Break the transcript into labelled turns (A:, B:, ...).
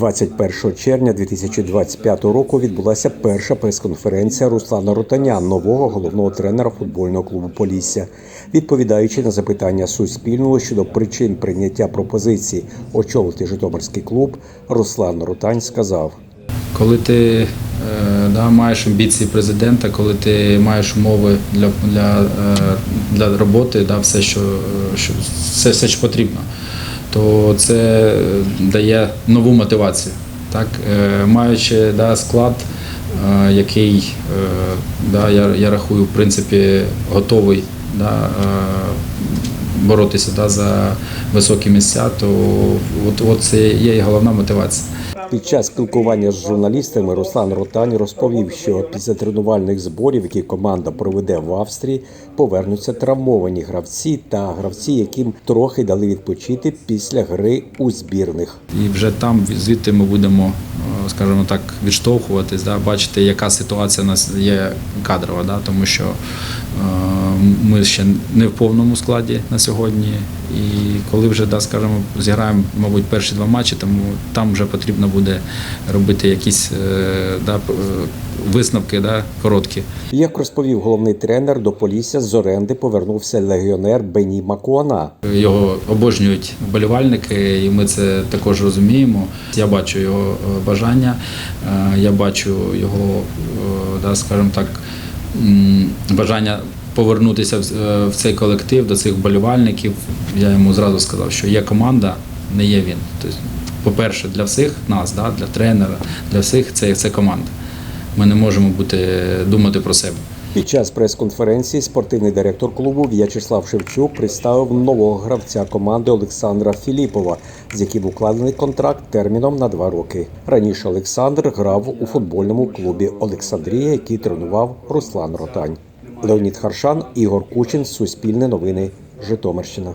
A: 21 червня 2025 року відбулася перша прес-конференція Руслана Ротаня, нового головного тренера футбольного клубу Полісся. Відповідаючи на запитання Суспільного щодо причин прийняття пропозиції очолити Житомирський клуб, Руслан Ротань сказав.
B: Коли ти е, да, маєш амбіції президента, коли ти маєш умови для, для, е, для роботи, да, все, що, що, все, все, що потрібно, то це дає нову мотивацію. Так? Е, Маючи да, склад, е, який е, да, я, я рахую, в принципі, готовий да, боротися да, за високі місця, то от, от це є і головна мотивація.
A: Під час спілкування з журналістами Руслан Ротань розповів, що після тренувальних зборів, які команда проведе в Австрії, повернуться травмовані гравці та гравці, яким трохи дали відпочити після гри у збірних.
B: І вже там звідти ми будемо, е, скажімо так, відштовхуватись, да, бачити, яка ситуація у нас є кадрова, да, тому що е, ми ще не в повному складі на сьогодні. І коли вже, да, скажімо, зіграємо, мабуть, перші два матчі, тому там вже потрібно буде робити якісь е, да, е, висновки да, короткі.
A: Як розповів головний тренер, до Полісся з оренди повернувся легіонер Бені Макуана.
B: Його обожнюють вболівальники, і ми це також розуміємо. Я бачу його е, бажання, я бачу його, да, скажімо так, бажання повернутися в цей колектив, до цих вболівальників. Я йому зразу сказав, що є команда, не є він. По-перше, для всіх нас, да, для тренера, для всіх це, це команда. Ми не можемо бути, думати про себе.
A: Під час прес-конференції спортивний директор клубу В'ячеслав Шевчук представив нового гравця команди Олександра Філіпова, з яким укладений контракт терміном на два роки. Раніше Олександр грав у футбольному клубі Олександрія, який тренував Руслан Ротань. Леонід Харшан, Ігор Кучин, Суспільне новини, Житомирщина.